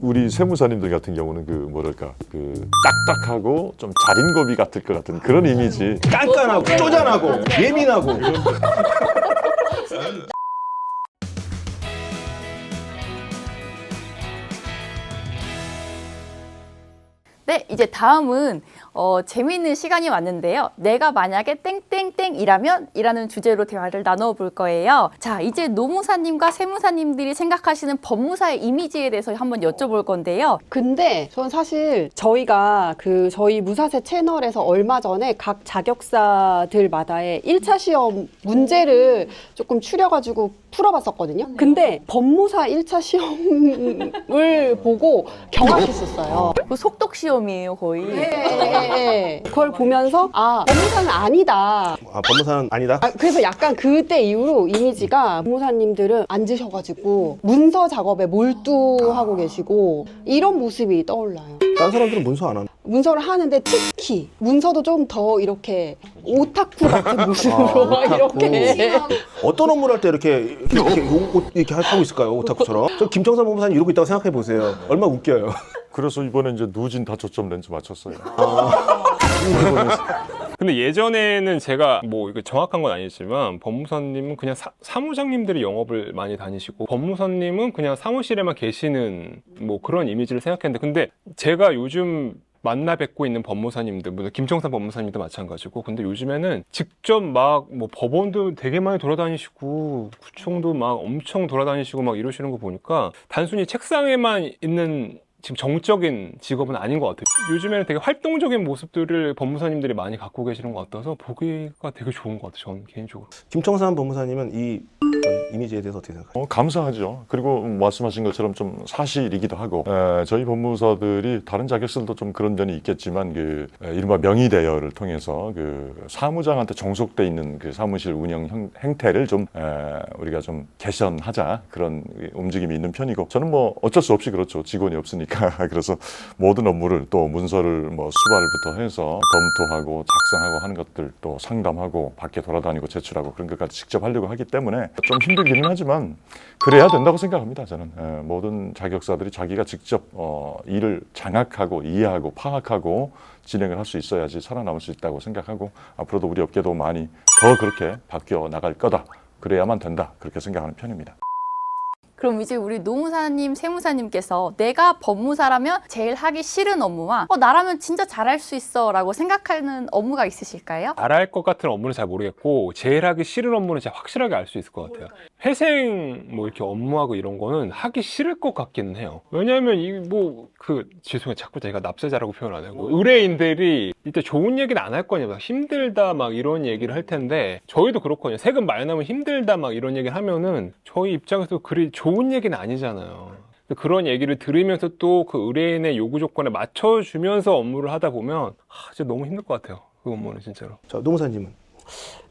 우리 세무사님들 같은 경우는 그 뭐랄까 그 딱딱하고 좀 자린고비 같을 것 같은 그런 이미지. 깐깐하고 쪼잔하고 예민하고 네, 이제 다음은 어, 재미있는 시간이 왔는데요. 내가 만약에 땡땡땡이라면 이라는 주제로 대화를 나눠 볼 거예요. 자, 이제 노무사님과 세무사님들이 생각하시는 법무사의 이미지에 대해서 한번 여쭤볼 건데요. 근데 전 사실 저희가 그 저희 무사세 채널에서 얼마 전에 각 자격사들마다의 1차 시험 문제를 조금 추려가지고 풀어봤었거든요. 근데 법무사 1차 시험을 보고 경악했었어요. 그 속독 시험이에요, 거의. 네. 그걸 보면서 아 법무사는 아니다. 아, 법무사는 아니다. 아, 그래서 약간 그때 이후로 이미지가 법무사님들은 앉으셔가지고 문서 작업에 몰두하고 계시고 이런 모습이 떠올라요. 다른 사람들은 문서 안 하나? 문서를 하는데 특히 문서도 좀 더 이렇게 오타쿠 같은 모습으로 아, 막 오타쿠. 이렇게 어떤 업무를 할 때 이렇게 이렇게, 요- 이렇게 하고 있을까요? 오타쿠처럼. 저 김청삼 법무사님 이러고 있다고 생각해 보세요. 얼마 나 웃겨요. 그래서 이번에 이제 누진 다초점 렌즈 맞췄어요. 근데 예전에는 제가 뭐 이거 정확한 건 아니지만 법무사님은 그냥 사, 사무장님들이 영업을 많이 다니시고 법무사님은 그냥 사무실에만 계시는 뭐 그런 이미지를 생각했는데 근데 제가 요즘 만나 뵙고 있는 법무사님들, 뭐 김청산 법무사님도 마찬가지고, 근데 요즘에는 직접 막 뭐 법원도 되게 많이 돌아다니시고, 구청도 막 엄청 돌아다니시고 막 이러시는 거 보니까 단순히 책상에만 있는 지금 정적인 직업은 아닌 것 같아요. 요즘에는 되게 활동적인 모습들을 법무사님들이 많이 갖고 계시는 것 같아서 보기가 되게 좋은 것 같아요. 저는 개인적으로. 김청삼 법무사님은 이 이미지에 대해서 어떻게 생각하세요? 어, 감사하죠. 그리고 말씀하신 것처럼 좀 사실이기도 하고 에, 저희 법무사들이 다른 자격증도 좀 그런 면이 있겠지만 그 에, 이른바 명의 대여를 통해서 그 사무장한테 종속돼 있는 그 사무실 운영 형, 행태를 좀 에, 우리가 좀 개선하자 그런 움직임이 있는 편이고 저는 뭐 어쩔 수 없이 그렇죠. 직원이 없으니까 그래서 모든 업무를 또 문서를 뭐 수발부터 해서 검토하고 작성하고 하는 것들 또 상담하고 밖에 돌아다니고 제출하고 그런 것까지 직접 하려고 하기 때문에 좀 힘들기는 하지만 그래야 된다고 생각합니다. 저는 에, 모든 자격사들이 자기가 직접 어, 일을 장악하고 이해하고 파악하고 진행을 할 수 있어야지 살아남을 수 있다고 생각하고 앞으로도 우리 업계도 많이 더 그렇게 바뀌어 나갈 거다. 그래야만 된다. 그렇게 생각하는 편입니다. 그럼 이제 우리 노무사님, 세무사님께서 내가 법무사라면 제일 하기 싫은 업무와 어, 나라면 진짜 잘할 수 있어 라고 생각하는 업무가 있으실까요? 잘할 것 같은 업무는 잘 모르겠고 제일 하기 싫은 업무는 제가 확실하게 알 수 있을 것 같아요. 회생 뭐 이렇게 업무하고 이런 거는 하기 싫을 것 같기는 해요. 왜냐하면 이 뭐 그 죄송해요 자꾸 제가 납세자라고 표현 안 하고 의뢰인들이 이때 좋은 얘기는 안 할 거냐 막 힘들다 막 이런 얘기를 할 텐데 저희도 그렇거든요. 세금 많이 나면 힘들다 막 이런 얘기를 하면은 저희 입장에서 그리 좋은 얘기는 아니잖아요. 그런 얘기를 들으면서 또 그 의뢰인의 요구 조건에 맞춰주면서 업무를 하다 보면 아, 진짜 너무 힘들 것 같아요. 그 업무는 진짜로. 자, 노무사님은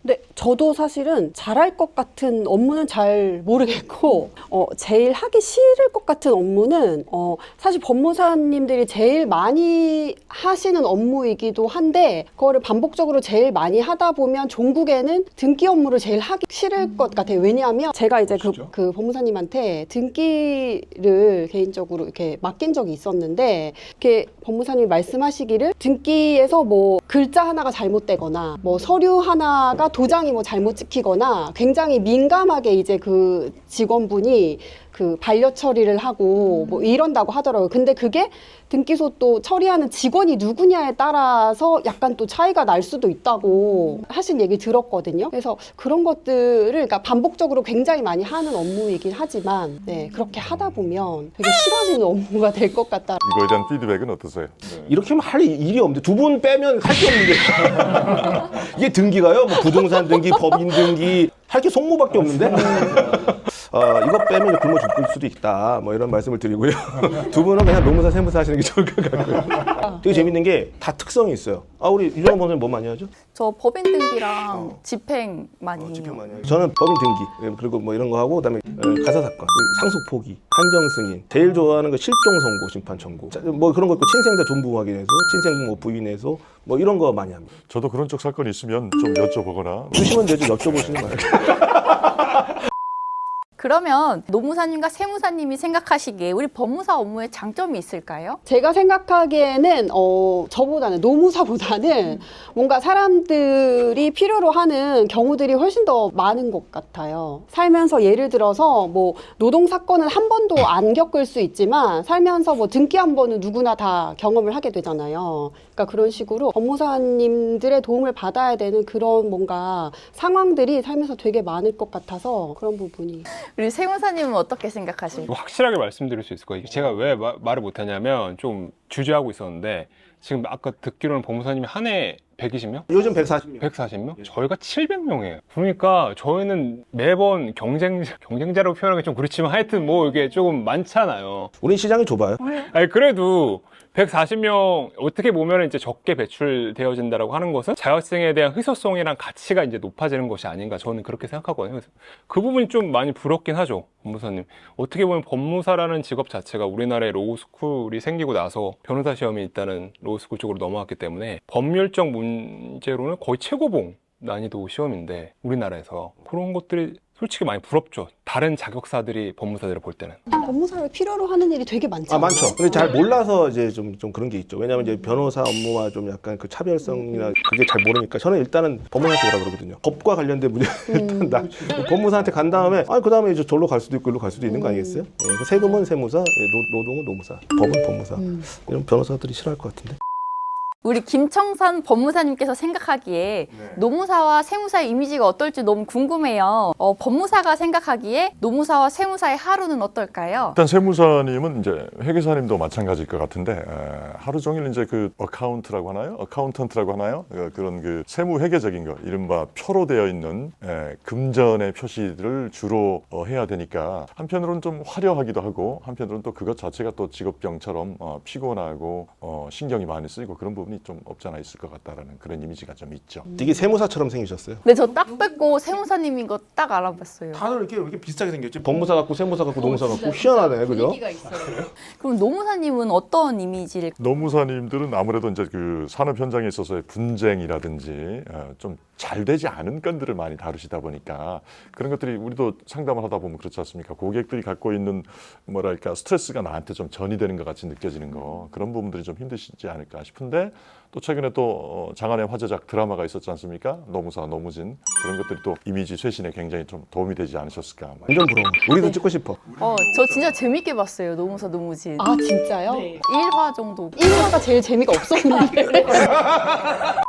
근데 저도 사실은 잘할 것 같은 업무는 잘 모르겠고 어, 제일 하기 싫을 것 같은 업무는 어, 사실 법무사님들이 제일 많이 하시는 업무이기도 한데 그거를 반복적으로 제일 많이 하다 보면 종국에는 등기 업무를 제일 하기 싫을 것 같아요. 왜냐하면 제가 이제 그, 그 법무사님한테 등기를 개인적으로 이렇게 맡긴 적이 있었는데 이렇게 법무사님이 말씀하시기를 등기에서 뭐 글자 하나가 잘못되거나 뭐 서류 하나가 도장이 뭐 잘못 찍히거나 굉장히 민감하게 이제 그 직원분이 그 반려 처리를 하고 뭐 이런다고 하더라고요. 근데 그게 등기소 또 처리하는 직원이 누구냐에 따라서 약간 또 차이가 날 수도 있다고 하신 얘기 들었거든요. 그래서 그런 것들을 그러니까 반복적으로 굉장히 많이 하는 업무이긴 하지만 네, 그렇게 하다 보면 되게 싫어지는 업무가 될 것 같다. 이거에 대한 피드백은 어떠세요? 이렇게 하면 할 일이 없는데 두 분 빼면 할 게 없는데 이게 등기가요? 뭐 부 동산 등기, 법인 등기 할 게 송무밖에 없는데 어, 이거 빼면 굶어 죽을 수도 있다. 뭐 이런 말씀을 드리고요. 두 분은 그냥 노무사 세무사 하시는 게 좋을 것 같고요. 되게 재밌는 게 다 특성이 있어요. 아 우리 유정원 법사님 뭐 많이 하죠? 저 법인 등기랑 집행 많이. 어, 해요. 집행 많이 하죠. 저는 법인 등기 예, 그리고 뭐 이런 거 하고 그 다음에 어, 가사 사건 상속 포기 한정 승인. 제일 좋아하는 거 실종 선고 심판 청구. 자, 뭐 그런 거 있고 친생자 존부 확인해서 친생 뭐 부인해서 뭐 이런 거 많이 합니다. 저도 그런 쪽 사건이 있으면 좀 여쭤보거나. 주시면 되죠. 여쭤보시는 거예요. 그러면 노무사님과 세무사님이 생각하시기에 우리 법무사 업무에 장점이 있을까요? 제가 생각하기에는 어 저보다는 노무사보다는 뭔가 사람들이 필요로 하는 경우들이 훨씬 더 많은 것 같아요. 살면서 예를 들어서 뭐 노동 사건은 한 번도 안 겪을 수 있지만 살면서 뭐 등기 한 번은 누구나 다 경험을 하게 되잖아요. 그러니까 그런 식으로 법무사님들의 도움을 받아야 되는 그런 뭔가 상황들이 살면서 되게 많을 것 같아서 그런 부분이 우리 세무사님은 어떻게 생각하실까요? 확실하게 말씀드릴 수 있을 거예요. 제가 왜 마- 말을 못하냐면 좀 주저하고 있었는데 지금 아까 듣기로는 법무사님이 한 해 120명? 요즘 140명. 140명? 저희가 700명이에요. 그러니까 저희는 매번 경쟁, 경쟁자라고 표현하기 좀 그렇지만 하여튼 뭐 이게 조금 많잖아요. 우린 시장이 좁아요. 아니, 그래도 140명 어떻게 보면 이제 적게 배출되어진다라고 하는 것은 자격증에 대한 희소성이랑 가치가 이제 높아지는 것이 아닌가 저는 그렇게 생각하거든요. 그래서 그 부분이 좀 많이 부럽긴 하죠, 법무사님. 어떻게 보면 법무사라는 직업 자체가 우리나라에 로우스쿨이 생기고 나서 변호사 시험이 있다는 로우스쿨 쪽으로 넘어왔기 때문에 법률적 문제로는 거의 최고봉 난이도 시험인데 우리나라에서 그런 것들이 솔직히 많이 부럽죠. 다른 자격사들이 법무사들을 볼 때는. 법무사를 필요로 하는 일이 되게 많잖아요. 아 많죠. 근데 잘 몰라서 이제 좀, 좀 그런 게 있죠. 왜냐하면 이제 변호사 업무와 좀 약간 그 차별성이나 그게 잘 모르니까 저는 일단은 법무사한테 오라 그러거든요. 법과 관련된 문제 일단 나 법무사한테 간 다음에 아그 다음에 이제 절로 갈 수도 있고 일로 갈 수도 있는 거 아니겠어요? 예, 그 세금은 세무사, 예, 노, 노동은 노무사, 법은 법무사. 이런 변호사들이 싫어할 것 같은데. 우리 김청산 법무사님께서 생각하기에 노무사와 세무사의 이미지가 어떨지 너무 궁금해요. 어, 법무사가 생각하기에 노무사와 세무사의 하루는 어떨까요? 일단 세무사님은 이제 회계사님도 마찬가지일 것 같은데 에, 하루 종일 이제 그 어카운트라고 하나요? 어카운턴트라고 하나요? 어, 그런 그 세무 회계적인 거 이른바 표로 되어 있는 에, 금전의 표시들을 주로 어, 해야 되니까 한편으로는 좀 화려하기도 하고 한편으로는 또 그것 자체가 또 직업병처럼 어, 피곤하고 어, 신경이 많이 쓰이고 그런 부분이 좀 없잖아 있을 것 같다라는 그런 이미지가 좀 있죠. 되게 세무사처럼 생기셨어요. 근데 저 딱 뵙고 세무사님인 거 딱 알아봤어요. 다들 이렇게 이렇게 비슷하게 생겼지. 법무사 같고 세무사 같고 노무사 같고 희한하네, 그죠? 그럼 노무사님은 어떤 이미지를 노무사님들은 아무래도 이제 그 산업 현장에 있어서의 분쟁이라든지 어, 좀 잘 되지 않은 건들을 많이 다루시다 보니까 그런 것들이 우리도 상담을 하다 보면 그렇지 않습니까? 고객들이 갖고 있는 뭐랄까 스트레스가 나한테 좀 전이되는 것 같이 느껴지는 거 그런 부분들이 좀 힘드시지 않을까 싶은데 또 최근에 또 어, 장안의 화제작 드라마가 있었지 않습니까? 노무사 노무진 그런 것들이 또 이미지 쇄신에 굉장히 좀 도움이 되지 않으셨을까? 완전 부러워. 우리도 찍고 싶어. 어, 저 진짜 재밌게 봤어요. 노무사 노무진. 아 진짜요? 1화 정도. 1화가 제일 재미가 없었는데.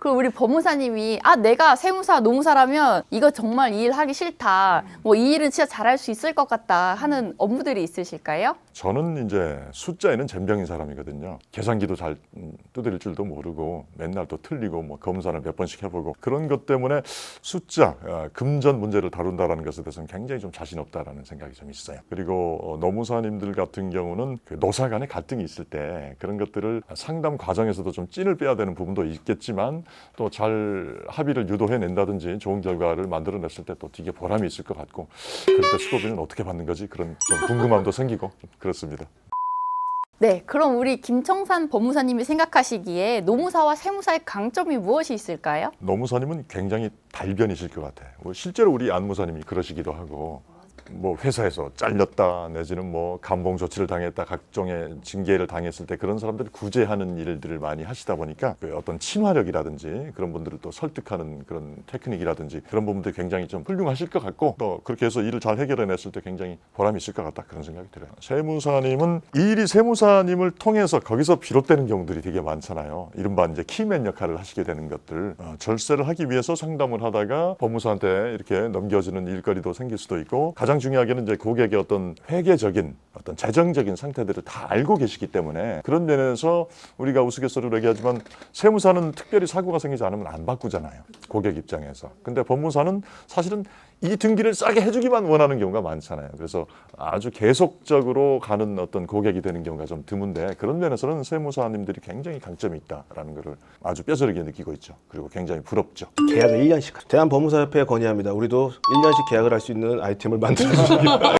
그리고 우리 법무사님이 아 내가 세무사 노무사라면 이거 정말 이 일 하기 싫다. 뭐 이 일은 진짜 잘할 수 있을 것 같다 하는 업무들이 있으실까요? 저는 이제 숫자에는 젬병인 사람이거든요. 계산기도 잘 음, 두드릴 줄도 모르고 맨날 또 틀리고 뭐 검사를 몇 번씩 해보고 그런 것 때문에 숫자, 어, 금전 문제를 다룬다라는 것에 대해서는 굉장히 좀 자신 없다라는 생각이 좀 있어요. 그리고 어, 노무사님들 같은 경우는 그 노사 간의 갈등이 있을 때 그런 것들을 상담 과정에서도 좀 찐을 빼야 되는 부분도 있겠지만 또 잘 합의를 유도해낸다든지 좋은 결과를 만들어냈을 때 또 되게 보람이 있을 것 같고 그럴 때 수고비는 어떻게 받는 거지 그런 좀 궁금함도 생기고 좀 그렇습니다. 네, 그럼 우리 김청산 법무사님이 생각하시기에 노무사와 세무사의 강점이 무엇이 있을까요? 노무사님은 굉장히 달변이실 것 같아요. 뭐 실제로 우리 안무사님이 그러시기도 하고 뭐 회사에서 잘렸다 내지는 뭐 감봉 조치를 당했다 각종의 징계를 당했을 때 그런 사람들을 구제하는 일들을 많이 하시다 보니까 그 어떤 친화력이라든지 그런 분들을 또 설득하는 그런 테크닉이라든지 그런 부분들이 굉장히 좀 훌륭하실 것 같고 또 그렇게 해서 일을 잘 해결해냈을 때 굉장히 보람이 있을 것 같다 그런 생각이 들어요. 세무사님은 이 일이 세무사님을 통해서 거기서 비롯되는 경우들이 되게 많잖아요. 이른바 이제 키맨 역할을 하시게 되는 것들 어, 절세를 하기 위해서 상담을 하다가 법무사한테 이렇게 넘겨주는 일거리도 생길 수도 있고 가장 중요하게는 이제 고객의 어떤 회계적인 어떤 재정적인 상태들을 다 알고 계시기 때문에 그런 면에서 우리가 우스갯소리로 얘기하지만 세무사는 특별히 사고가 생기지 않으면 안 바꾸잖아요. 고객 입장에서. 근데 법무사는 사실은 이 등기를 싸게 해주기만 원하는 경우가 많잖아요. 그래서 아주 계속적으로 가는 어떤 고객이 되는 경우가 좀 드문데 그런 면에서는 세무사님들이 굉장히 강점이 있다라는 것을 아주 뼈저리게 느끼고 있죠. 그리고 굉장히 부럽죠. 계약을 1년씩. 대한법무사협회에 건의합니다. 우리도 1년씩 계약을 할 수 있는 아이템을 만들어주십니다.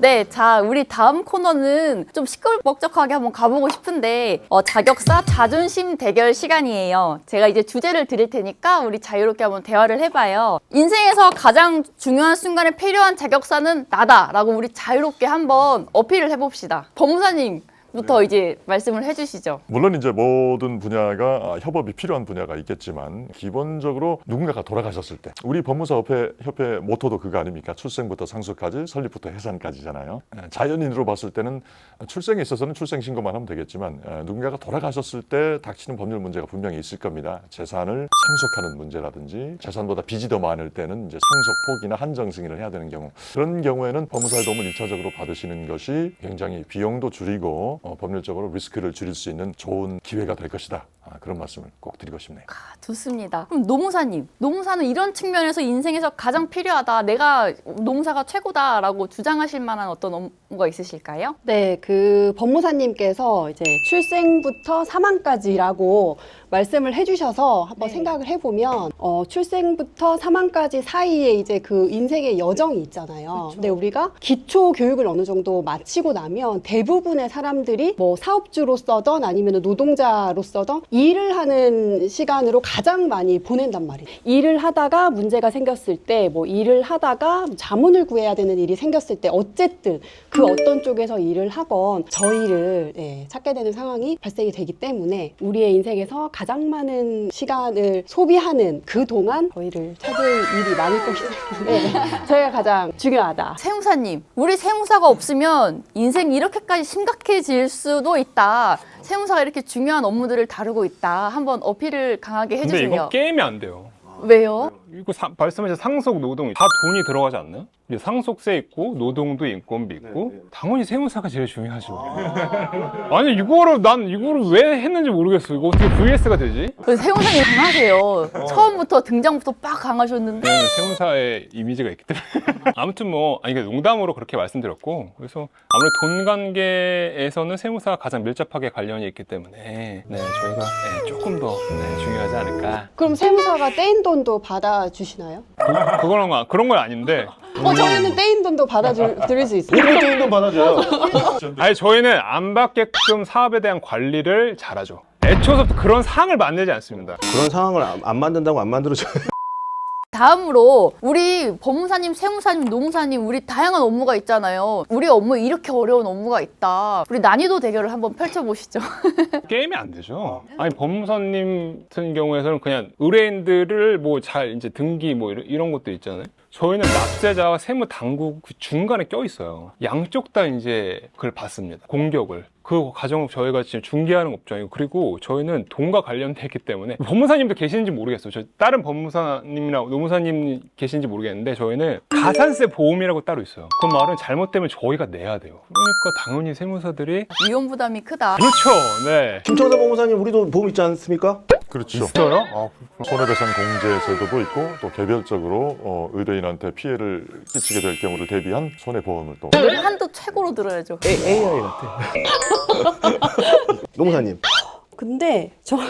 네, 자, 우리 다음 코너는 좀 시끌벅적하게 한번 가보고 싶은데, 어, 자격사 자존심 대결 시간이에요. 제가 이제 주제를 드릴 테니까 우리 자유롭게 한번 대화를 해봐요. 인생에서 가장 중요한 순간에 필요한 자격사는 나다라고 우리 자유롭게 한번 어필을 해봅시다. 법무사님 부터 이제 말씀을 해주시죠. 물론 이제 모든 분야가 아, 협업이 필요한 분야가 있겠지만 기본적으로 누군가가 돌아가셨을 때 우리 법무사 협회 협회 모토도 그거 아닙니까? 출생부터 상속까지 설립부터 해산까지잖아요. 에, 자연인으로 봤을 때는 출생에 있어서는 출생 신고만 하면 되겠지만 에, 누군가가 돌아가셨을 때 닥치는 법률 문제가 분명히 있을 겁니다. 재산을 상속하는 문제라든지 재산보다 빚이 더 많을 때는 이제 상속 포기나 한정 승인을 해야 되는 경우 그런 경우에는 법무사의 도움을 일차적으로 받으시는 것이 굉장히 비용도 줄이고 어, 법률적으로 리스크를 줄일 수 있는 좋은 기회가 될 것이다. 아, 그런 말씀을 꼭 드리고 싶네요. 아, 좋습니다. 그럼 노무사님, 노무사는 이런 측면에서 인생에서 가장 필요하다. 내가 노무사가 최고다라고 주장하실 만한 어떤 업무가 있으실까요? 네, 그 법무사님께서 이제 출생부터 사망까지라고 말씀을 해주셔서 한번 네. 생각을 해보면 어, 출생부터 사망까지 사이에 이제 그 인생의 여정이 있잖아요. 근데 우리가 기초 교육을 어느 정도 마치고 나면 대부분의 사람들 이 뭐 사업주로서든 아니면 노동자로서든 일을 하는 시간으로 가장 많이 보낸단 말이에요. 일을 하다가 문제가 생겼을 때 뭐 일을 하다가 자문을 구해야 되는 일이 생겼을 때 어쨌든 그 어떤 쪽에서 일을 하건 저희를 예, 찾게 되는 상황이 발생이 되기 때문에 우리의 인생에서 가장 많은 시간을 소비하는 그 동안 저희를 찾을 일이 많을 것이기 때문에 저희가 가장 중요하다. 세무사님, 우리 세무사가 없으면 인생 이렇게까지 심각해질 수도 있다. 세무사가 이렇게 중요한 업무들을 다루고 있다. 한번 어필을 강하게 근데 해주세요. 이거 게임이 안 돼요. 왜요? 이거 사- 말씀하신 상속 노동 다 돈이 들어가지 않나요? 이제 상속세 있고 노동도 인건비 있고 당연히 세무사가 제일 중요하죠. 아 니 이거를 난 이거를 왜 했는지 모르겠어. 이거 어떻게 VS가 되지? 그 세무사님 강하세요. 처음부터 등장부터 빡 강하셨는데. 저는 세무사의 이미지가 있기 때문에 아무튼 뭐 아니 그러니까 농담으로 그렇게 말씀드렸고 그래서 아무래도 돈 관계에서는 세무사가 가장 밀접하게 관련이 있기 때문에 네 저희가 네, 조금 더 네, 중요하지 않을까. 그럼 세무사가 떼인 돈도 받아 주시나요? 그, 그거는 뭐- 그런 건 아닌데 어, 저희는 떼인 돈도 받아줄 수 있어요. 우리도 떼인 받아줘요. 아니 저희는 안 받게끔 사업에 대한 관리를 잘하죠. 애초부터 그런 상을 만들지 않습니다. 그런 상황을 안, 안 만든다고 안 만들어줘요. 다음으로 우리 법무사님, 세무사님, 노무사님 우리 다양한 업무가 있잖아요. 우리 업무에 이렇게 어려운 업무가 있다. 우리 난이도 대결을 한번 펼쳐보시죠. 게임이 안 되죠. 아니 법무사님 같은 경우에는 그냥 의뢰인들을 뭐 잘 이제 등기 뭐 이런, 이런 것도 있잖아요. 저희는 납세자와 세무 당국 그 중간에 껴 있어요. 양쪽 다 이제 그걸 받습니다. 공격을. 그 과정을 저희가 지금 중개하는 업종이고 그리고 저희는 돈과 관련돼 있기 때문에 법무사님도 계시는지 모르겠어요. 저 다른 법무사님이나 노무사님 계신지 모르겠는데 저희는 가산세 보험이라고 따로 있어요. 그 말은 잘못되면 저희가 내야 돼요. 그러니까 당연히 세무사들이 위험 부담이 크다. 그렇죠. 네. 김청사 법무사님 우리도 보험 있지 않습니까? 그렇죠. 있어요? 아, 손해배상 공제 제도도 있고 또 개별적으로 어, 의뢰인한테 피해를 끼치게 될 경우를 대비한 손해보험을 또 오늘 한도 최고로 들어야죠. A, AI 같아. 노무사님. 근데 저는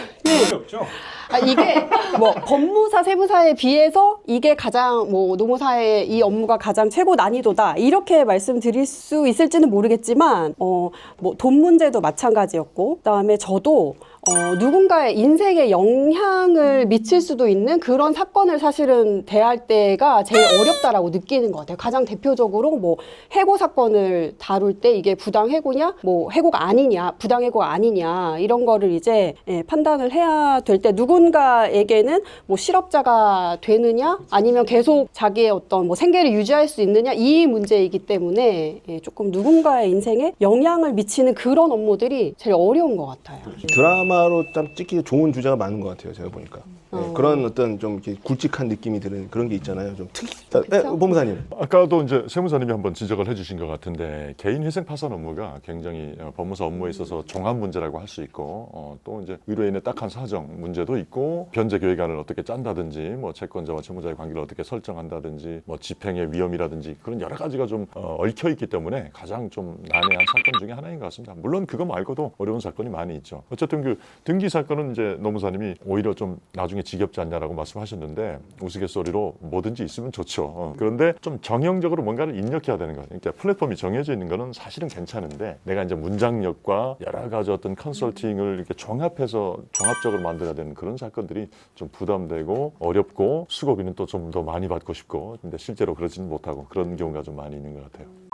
없죠. 아, 이게 뭐 법무사 세무사에 비해서 이게 가장 뭐 노무사의 이 업무가 가장 최고 난이도다 이렇게 말씀드릴 수 있을지는 모르겠지만 어 뭐 돈 문제도 마찬가지였고 그다음에 저도 어 누군가의 인생에 영향을 미칠 수도 있는 그런 사건을 사실은 대할 때가 제일 어렵다라고 느끼는 것 같아요. 가장 대표적으로 뭐 해고 사건을 다룰 때 이게 부당 해고냐, 뭐 해고가 아니냐, 부당 해고가 아니냐 이런 거를 이제 예, 판단을 해야 될 때 누군가에게는 뭐 실업자가 되느냐, 아니면 계속 자기의 어떤 뭐 생계를 유지할 수 있느냐 이 문제이기 때문에 예, 조금 누군가의 인생에 영향을 미치는 그런 업무들이 제일 어려운 것 같아요. 드라마 로 참 찍기 좋은 주제가 많은 것 같아요. 제가 보니까. 네, 어. 그런 어떤 좀 이렇게 굵직한 느낌이 드는 그런 게 있잖아요. 좀 특이. 네, 그쵸? 법무사님. 아까도 이제 세무사님이 한번 지적을 해주신 것 같은데 개인 회생 파산 업무가 굉장히 어, 법무사 업무에 있어서 종합 문제라고 할 수 있고 어, 또 이제 의뢰인의 딱한 사정 문제도 있고 변제 계획안을 어떻게 짠다든지 뭐 채권자와 채무자의 관계를 어떻게 설정한다든지 뭐 집행의 위험이라든지 그런 여러 가지가 좀 어, 얽혀 있기 때문에 가장 좀 난해한 사건 중에 하나인 것 같습니다. 물론 그거 말고도 어려운 사건이 많이 있죠. 어쨌든 그 등기 사건은 이제 노무사님이 오히려 좀 나중에 게 지겹지 않냐라고 말씀하셨는데 우스갯소리로 뭐든지 있으면 좋죠. 어, 그런데 좀 정형적으로 뭔가를 입력해야 되는 거예요. 그러니까 플랫폼이 정해져 있는 거는 사실은 괜찮은데 내가 이제 문장력과 여러 가지 어떤 컨설팅을 이렇게 종합해서 종합적으로 만들어야 되는 그런 사건들이 좀 부담되고 어렵고 수고비는 또 좀 더 많이 받고 싶고 근데 실제로 그러지는 못하고 그런 경우가 좀 많이 있는 것 같아요.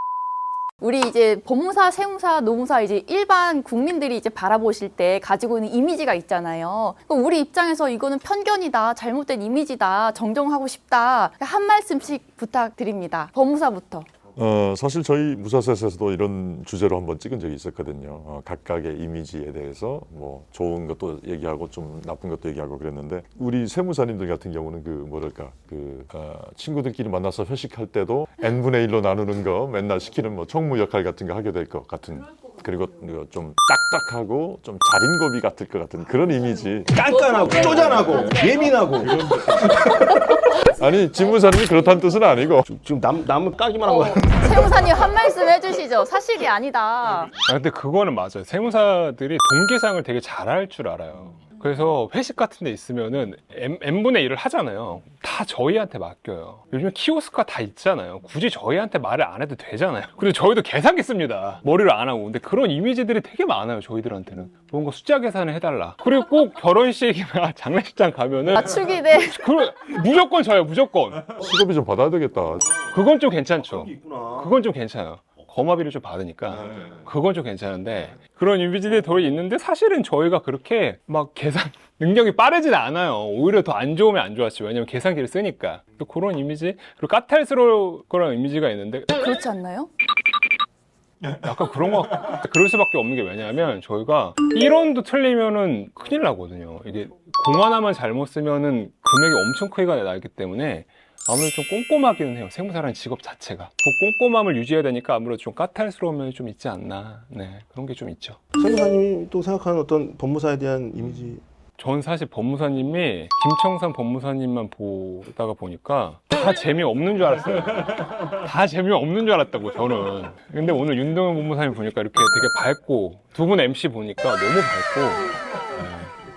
우리 이제 법무사, 세무사, 노무사 이제 일반 국민들이 이제 바라보실 때 가지고 있는 이미지가 있잖아요. 그럼 우리 입장에서 이거는 편견이다, 잘못된 이미지다, 정정하고 싶다. 한 말씀씩 부탁드립니다. 법무사부터. 어, 사실 저희 무사셋에서도 이런 주제로 한번 찍은 적이 있었거든요. 어, 각각의 이미지에 대해서 뭐 좋은 것도 얘기하고 좀 나쁜 것도 얘기하고 그랬는데 우리 세무사님들 같은 경우는 그 뭐랄까 그 어, 친구들끼리 만나서 회식할 때도 n 분의 1로 나누는 거 맨날 시키는 뭐 총무 역할 같은 거 하게 될 것 같은 그리고 이거 좀 딱딱하고 좀 자린고비 같을 것 같은 그런 이미지. 깐깐하고 쪼잔하고 예민하고 아니 집무사님이 그렇다는 뜻은 아니고 지금 남 남을 까기만 한 거야. 세무사님 한 말씀 해주시죠. 사실이 아니다. 아, 근데 그거는 맞아요. 세무사들이 동계상을 되게 잘할 줄 알아요. 그래서 회식 같은 데 있으면은 M, N분의 1을 하잖아요. 다 저희한테 맡겨요. 요즘 키오스크가 다 있잖아요. 굳이 저희한테 말을 안 해도 되잖아요. 그리고 저희도 계산기 씁니다. 머리를 안 하고. 근데 그런 이미지들이 되게 많아요. 저희들한테는. 뭔가 숫자 계산을 해달라. 그리고 꼭 결혼식이나 장례식장 가면은 맞추기 대 그, 무조건 저요. 무조건. 수고비 좀 받아야 되겠다. 그건 좀 괜찮죠. 그건 좀 괜찮아요. 거마비를 좀 받으니까 그건 좀 괜찮은데 그런 이미지들이 더 있는데 사실은 저희가 그렇게 막 계산 능력이 빠르진 않아요. 오히려 더 안 좋으면 안 좋았지. 왜냐면 계산기를 쓰니까. 또 그런 이미지 그리고 까탈스러울 거란 이미지가 있는데 그렇지 않나요? 약간 그런 거 그럴 수밖에 없는 게 왜냐하면 저희가 1원도 틀리면은 큰일 나거든요. 이게 공 하나만 잘못 쓰면은 금액이 엄청 크게 나기 때문에 아무래도 좀 꼼꼼하기는 해요. 세무사라는 직업 자체가. 그 꼼꼼함을 유지해야 되니까 아무래도 좀 까탈스러운 면이 좀 있지 않나. 네, 그런 게 좀 있죠. 세무사님이 또 생각하는 어떤 법무사에 대한 이미지 전 사실 법무사님이 김청산 법무사님만 보다가 보니까 다 재미없는 줄 알았어요. 다 재미없는 줄 알았다고 저는. 근데 오늘 윤동현 법무사님 보니까 이렇게 되게 밝고 두 분 MC 보니까 너무 밝고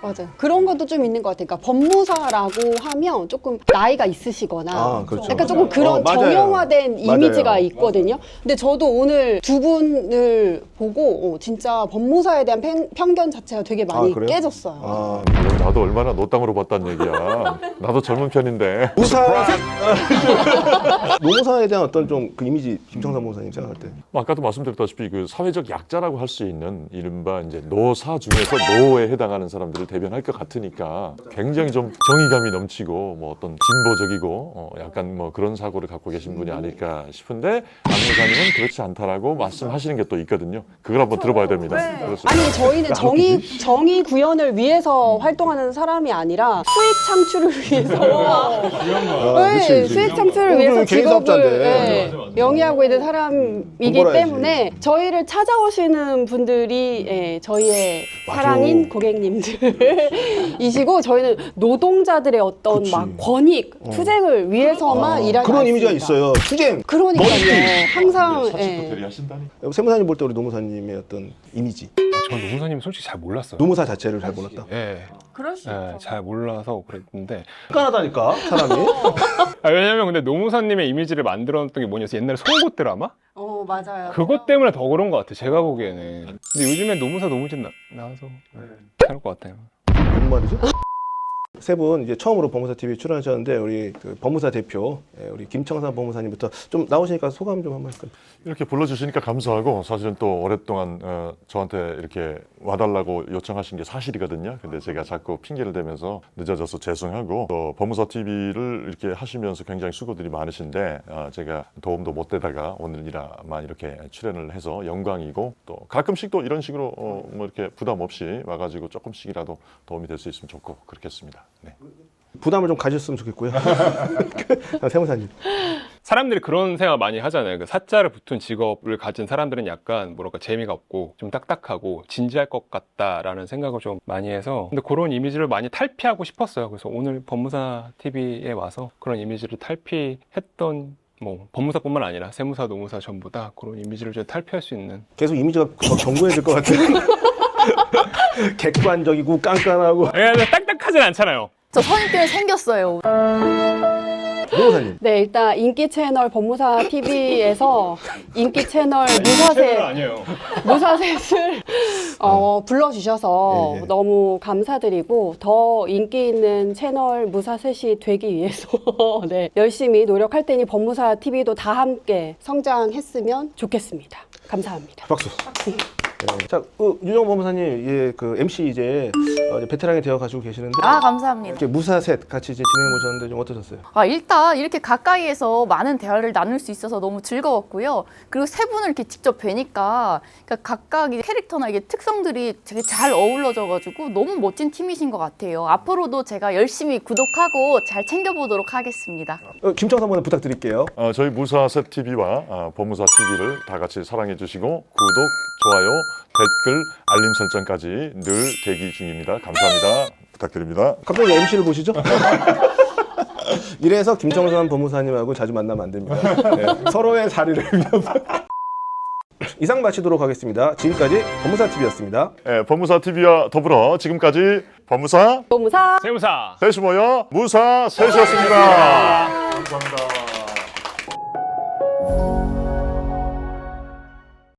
맞아요. 그런 것도 좀 있는 것 같아요. 그러니까 법무사라고 하면 조금 나이가 있으시거나 아, 그렇죠. 약간 조금 그런 어, 맞아요. 정형화된 이미지가 맞아요. 있거든요. 근데 저도 오늘 두 분을 보고 어, 진짜 법무사에 대한 편, 편견 자체가 되게 많이 아, 그래요? 깨졌어요. 아, 나도 얼마나 노땅으로 봤단 얘기야. 나도 젊은 편인데. 무사 노무사에 대한 어떤 좀 그 이미지 김청삼 법무사님 생각할 때 뭐 아까도 말씀드렸다시피 그 사회적 약자라고 할 수 있는 이른바 이제 노사 중에서 노에 해당하는 사람들을 대변할 것 같으니까 굉장히 좀 정의감이 넘치고 뭐 어떤 진보적이고 어 약간 뭐 그런 사고를 갖고 계신 분이 아닐까 싶은데 안무사님은 그렇지 않다라고 말씀하시는 게 또 있거든요. 그걸 한번 들어봐야 됩니다. 그렇습니다. 아니 저희는 정의 정의 구현을 위해서 활동하는 사람이 아니라 수익 창출을 위해서 아, 네, 그치, 그치. 수익 창출을 어, 위해서 개인 직업을 사업자인데. 네, 맞아, 맞아. 영위하고 있는 사람이기 벌어야지. 때문에 저희를 찾아오시는 분들이 예, 저희의 맞아. 사랑인 고객님들이시고 저희는 노동자들의 어떤 그치. 막 권익 투쟁을 위해서만 아, 일하지 그런 이미지가. 있어요. 투쟁. 그러니까요. 항상 사직도 예. 대리하신다니. 세무사님 볼 때 우리 노무사님의 어떤 이미지, 전 노무사님 솔직히 잘 몰랐어요. 노무사 자체를 잘 몰랐다. 예, 그럴 수 예, 잘 몰라서 그랬는데 깐깐하다니까 사람이. 아, 왜냐면 근데 노무사님의 이미지를 만들어놨던 게 뭐냐면 옛날에 송곳 드라마? 어 맞아요. 그것 때문에 더 그런 것 같아 제가 보기에는 근데 요즘엔 노무사 노무진 나, 나와서 괜찮을 것 같아요 무슨 말이죠? 세 분 이제 처음으로 법무사 TV 출연하셨는데 우리 그 법무사 대표 예, 우리 김청삼 법무사님부터 좀 나오시니까 소감 좀 한번 할까요? 이렇게 불러주시니까 감사하고 사실은 또 오랫동안 어, 저한테 이렇게 와달라고 요청하신 게 사실이거든요. 근데 제가 자꾸 핑계를 대면서 늦어져서 죄송하고 또 법무사 TV를 이렇게 하시면서 굉장히 수고들이 많으신데 어, 제가 도움도 못 되다가 오늘이라만 이렇게 출연을 해서 영광이고 또 가끔씩 또 이런 식으로 어, 뭐 이렇게 부담 없이 와가지고 조금씩이라도 도움이 될 수 있으면 좋고 그렇겠습니다. 네. 부담을 좀 가졌으면 좋겠고요. 세무사님. 사람들이 그런 생각 많이 하잖아요 그 사자를 붙은 직업을 가진 사람들은 약간 뭐랄까 재미가 없고 좀 딱딱하고 진지할 것 같다라는 생각을 좀 많이 해서 근데 그런 이미지를 많이 탈피하고 싶었어요 그래서 오늘 법무사 TV에 와서 그런 이미지를 탈피했던 뭐 법무사뿐만 아니라 세무사, 노무사 전부 다 그런 이미지를 좀 탈피할 수 있는 계속 이미지가 더 견고해질 것 같아요. 객관적이고 깐깐하고 예, 딱딱하진 않잖아요. 저 선입견이 생겼어요. 노무사님. 네, 일단 인기 채널 법무사 TV에서 인기 채널 무사세 아니에요. 무사셋을 어, 불러주셔서 예, 예. 너무 감사드리고 더 인기 있는 채널 무사셋이 되기 위해서 네, 열심히 노력할 테니 법무사 TV도 다 함께 성장했으면 좋겠습니다. 감사합니다. 박수. 네. 자, 그 윤영 법무사님, 예, 그 MC 이제, 어, 이제 베테랑이 되어 가지고 계시는데 아 감사합니다. 이렇게 무사셋 같이 이제 진행해 보셨는데 좀 어떠셨어요? 아, 일단 이렇게 가까이에서 많은 대화를 나눌 수 있어서 너무 즐거웠고요. 그리고 세 분을 이렇게 직접 뵈니까 그러니까 각각의 캐릭터나 이게 특성들이 되게 잘 어우러져가지고 너무 멋진 팀이신 것 같아요. 앞으로도 제가 열심히 구독하고 잘 챙겨보도록 하겠습니다. 어, 김청삼 의원 부탁드릴게요. 어, 저희 무사셋 TV와 아, 법무사 TV를 다 같이 사랑해 주시고 구독, 좋아요, 댓글, 알림 설정까지 늘 대기 중입니다. 감사합니다. 부탁드립니다. 갑자기 MC를 보시죠? 이래서 김청삼 법무사님하고 자주 만나면 안 됩니다. 네, 서로의 자리를 위협. 이상 마치도록 하겠습니다. 지금까지 법무사 TV였습니다. 예, 법무사 TV와 더불어 지금까지 법무사 법무사 세무사. 셋이 모여 무사 셋이었습니다. 감사합니다.